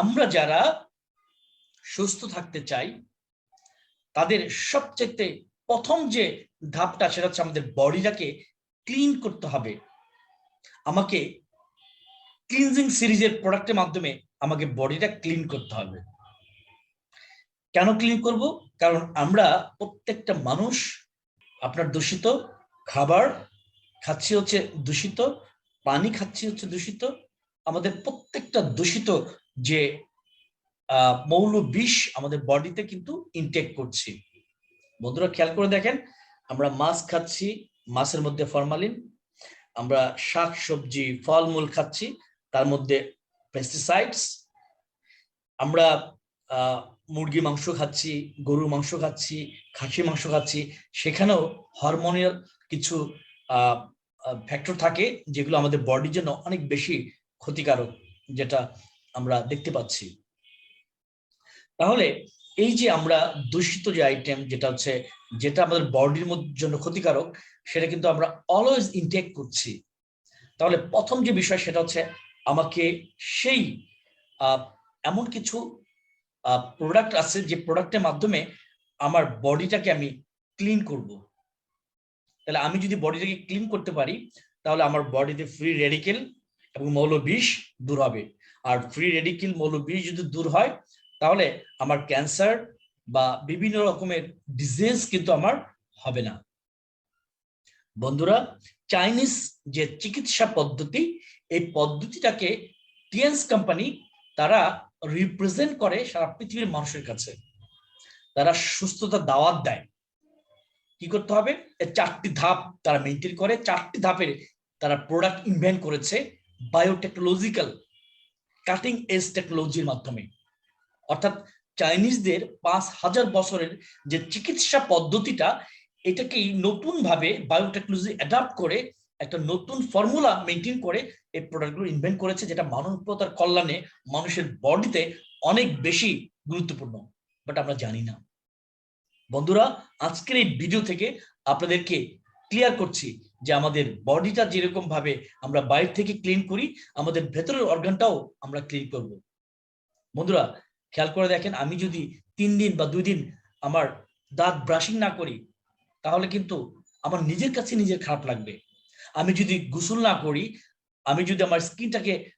আমরা যারা সুস্থ থাকতে চাই, তাদের সবচেয়ে প্রথম যে ধাপটা সেটা হচ্ছে আমাদের বডিটাকে ক্লিন করতে হবে। আমাকে ক্লিনজিং সিরিজের প্রোডাক্টের মাধ্যমে আমাকে বডিটা ক্লিন করতে হবে। কেন ক্লিন করব? কারণ আমরা প্রত্যেকটা মানুষ আপনার দূষিত খাবার খাচ্ছি হচ্ছে দূষিত, পানি খাচ্ছি হচ্ছে দূষিত, আমাদের প্রত্যেকটা দূষিত যে মৌল বিষ আমাদের বডিতে কিন্তু ইনটেক করছি। বন্ধুরা, খেয়াল করে দেখেন, আমরা মাছ খাচ্ছি, মাছের মধ্যে ফরমালিন আমরা শাক, সবজি, ফলমূল খাচ্ছি, তার মধ্যে পেস্টিসাইডস আমরা মুরগি, মাংস খাচ্ছি, গরুর মাংস খাচ্ছি খাসি মাংস খাচ্ছি, সেখানেও হরমোনিয়াল কিছু ফ্যাক্টর থাকে, যেগুলো আমাদের বডির জন্য অনেক বেশি ক্ষতিকারক, যেটা আমরা দেখতে পাচ্ছি। তাহলে এই যে আমরা দূষিত যে আইটেম যেটা হচ্ছে, যেটা আমাদের বডির জন্য ক্ষতিকারক, সেটা কিন্তু আমরা অলওয়েজ ইনটেক করছি। তাহলে প্রথম যে বিষয় সেটা হচ্ছে, আমাকে সেই এমন কিছু প্রোডাক্ট আছে যে প্রোডাক্টের মাধ্যমে আমার বডিটাকে আমি ক্লিন করব। তাহলে আমি যদি বডিটাকে ক্লিন করতে পারি, তাহলে আমার বডিতে ফ্রি রেডিকেল এবং মৌল বিষ দূর হবে। আর ফ্রি রেডিকেল মৌল বিষ যদি দূর হয়, তাহলে আমার ক্যান্সার বা বিভিন্ন রকমের ডিজিজ কিন্তু আমার হবে না। বন্ধুরা চাইনিজ যে চিকিৎসা পদ্ধতি, এই পদ্ধতিটাকে টিএন্স কোম্পানি তারা রিপ্রেজেন্ট করে সারা পৃথিবীর মানুষের কাছে। তারা সুস্থতা দাওয়াত দেয়। কি করতে হবে? চারটি ধাপ তারা মেনটেন করে, চারটি ধাপের তারা প্রোডাক্ট ইনভেন্ট করেছে বায়োটেকনোলজিক্যাল কাটিং এজ টেকনোলজির মাধ্যমে। অর্থাৎ চাইনিজদের পাঁচ হাজার বছরের যে চিকিৎসা পদ্ধতিটা, এটাকেই নতুন ভাবে বায়োটেকনোলজি অ্যাডাপ্ট করে একটা নতুন ফর্মুলা মেনটেন করে এই প্রোডাক্টগুলো ইনভেন্ট করেছে, যেটা মানবতার কল্যাণে মানুষের বডিতে অনেক বেশি গুরুত্বপূর্ণ। বাট আমরা জানি না। বন্ধুরা, আজকের এই ভিডিও থেকে আপনাদেরকে ক্লিয়ার করছি যে আমাদের বডিটা যেরকম ভাবে আমরা বাইরে থেকে ক্লিন করি, আমাদের ভেতরের অর্গানটাও আমরা ক্লিন করব। বন্ধুরা, খেয়াল করে দেখেন, আমি যদি তিন দিন বা দুই দিন আমার দাঁত ব্রাশিং না করি, তাহলে কিন্তু আমার নিজের কাছে নিজের খারাপ লাগবে। আমি যদি গোসল না করি, আমি যদি আমার স্কিনটাকে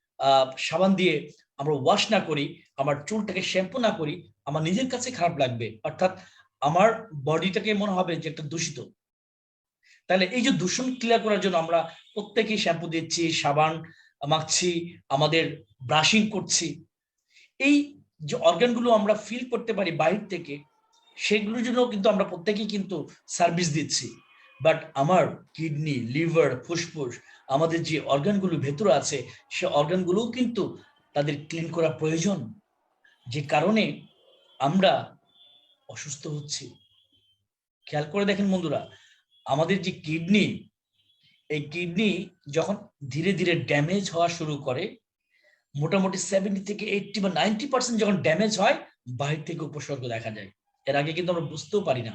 সাবান দিয়ে আমরা ওয়াশ না করি, আমার চুলটাকে শ্যাম্পু না করি, আমার নিজের কাছে খারাপ লাগবে। অর্থাৎ আমার বডিটাকে মনে হবে যে একটা দূষিত। তাহলে এই যে দূষণ ক্লিয়ার করার জন্য আমরা প্রত্যেকেই শ্যাম্পু দিচ্ছি, সাবান মাখছি, আমাদের ব্রাশিং করছি। এই যে অর্গানগুলো আমরা ফিল করতে পারি বাইরে থেকে, সেগুলোর জন্য কিন্তু আমরা প্রত্যেকেই কিন্তু সার্ভিস দিচ্ছি। বাট আমার কিডনি লিভার ফুসফুস, আমাদের যে অর্গানগুলো ভেতরে আছে, সে অর্গানগুলোও কিন্তু তাদের ক্লিন করা প্রয়োজন। যে কারণে আমরা অসুস্থ হচ্ছি। খেয়াল করে দেখেন বন্ধুরা আমাদের যে কিডনি এই কিডনি যখন ধীরে ধীরে ড্যামেজ হওয়া শুরু করে, মোটামুটি সেভেন্টি থেকে এইটটি বা নাইনটি পার্সেন্ট যখন ড্যামেজ হয়, বাহির থেকে উপসর্গ দেখা যায়। এর আগে কিন্তু আমরা বুঝতেও পারি না।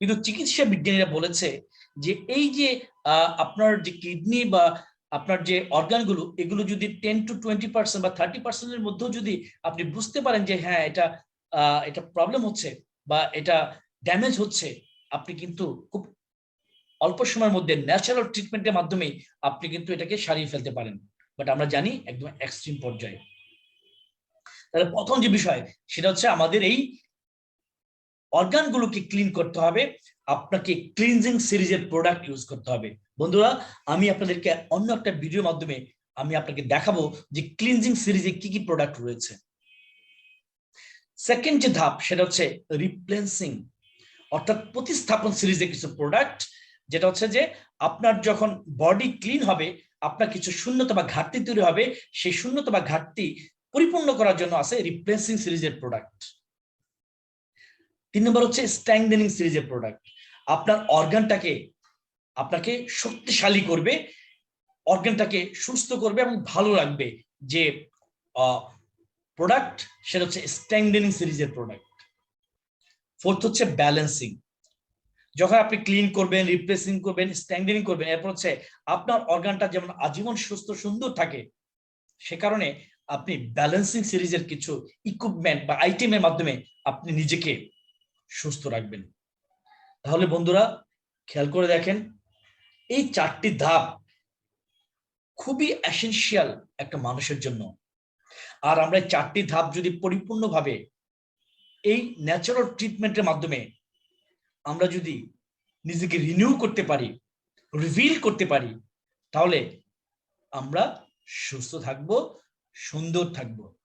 কিন্তু চিকিৎসা বিজ্ঞানীরা বলেছে যে এই যে আপনার যে কিডনি বা আপনার যে অর্গানগুলো এগুলো যদি টেন টু টোয়েন্টি পার্সেন্ট বা থার্টি পার্সেন্টের মধ্যেও যদি আপনি বুঝতে পারেন যে হ্যাঁ এটা এটা প্রবলেম হচ্ছে বা এটা ড্যামেজ হচ্ছে আপনি কিন্তু খুব অল্প সময়ের মধ্যে ন্যাচারাল ট্রিটমেন্টের মাধ্যমে আপনি কিন্তু এটাকে সারিয়ে ফেলতে পারেন। বাট আমরা জানি একদম এক্সট্রিম পর্যায়ে। তাহলে প্রথম যে বিষয়, সেটা হচ্ছে আমাদের এই অর্গানগুলোকে ক্লিন করতে হবে, আপনাকে ক্লিনজিং সিরিজের প্রোডাক্ট ইউজ করতে হবে। বন্ধুরা, আমি আপনাদেরকে অন্য একটা ভিডিওর মাধ্যমে আমি আপনাকে দেখাবো যে ক্লিনজিং সিরিজে কি কি প্রোডাক্ট রয়েছে। সেকেন্ড যে ধাপ, সেটা হচ্ছে রিপ্লেন্সিং অর্থাৎ প্রতিস্থাপন সিরিজে কিছু প্রোডাক্ট যেটা হচ্ছে যে আপনার যখন বডি ক্লিন হবে, আপনার কিছু শূন্যতা বা ঘাটতি তৈরি হবে, সেই শূন্যতা বা ঘাটতি পরিপূর্ণ করার জন্য আছে রিপ্লেসিং সিরিজের প্রোডাক্ট তিন নম্বর হচ্ছে স্ট্যাংডেনিং সিরিজের প্রোডাক্ট আপনার অর্গানটাকে আপনাকে শক্তিশালী করবে অর্গানটাকে সুস্থ করবে এবং ভালো রাখবে যে প্রোডাক্ট সেটা হচ্ছে স্ট্যাংডেনিং সিরিজের প্রোডাক্ট ফোর্থ হচ্ছে ব্যালেন্সিং যখন আপনি ক্লিন করবেন রিপ্লেসিং করবেন স্ট্যান্ডিং করবেন, এরপর হচ্ছে আপনার অর্গানটা যেমন আজীবন সুস্থ, সুন্দর থাকে, সে কারণে আপনি ব্যালেন্সিং সিরিজের কিছু ইকুইপমেন্ট বা আইটেমের মাধ্যমে আপনি নিজেকে সুস্থ রাখবেন। তাহলে বন্ধুরা, খেয়াল করে দেখেন, এই চারটি ধাপ খুবই এসেনশিয়াল একটা মানুষের জন্য। আর আমরা চারটি ধাপ যদি পরিপূর্ণভাবে এই ন্যাচারাল ট্রিটমেন্টের মাধ্যমে আমরা যদি নিজেকে রিনিউ করতে পারি রিভিল করতে পারি, তাহলে আমরা সুস্থ থাকব, সুন্দর থাকব।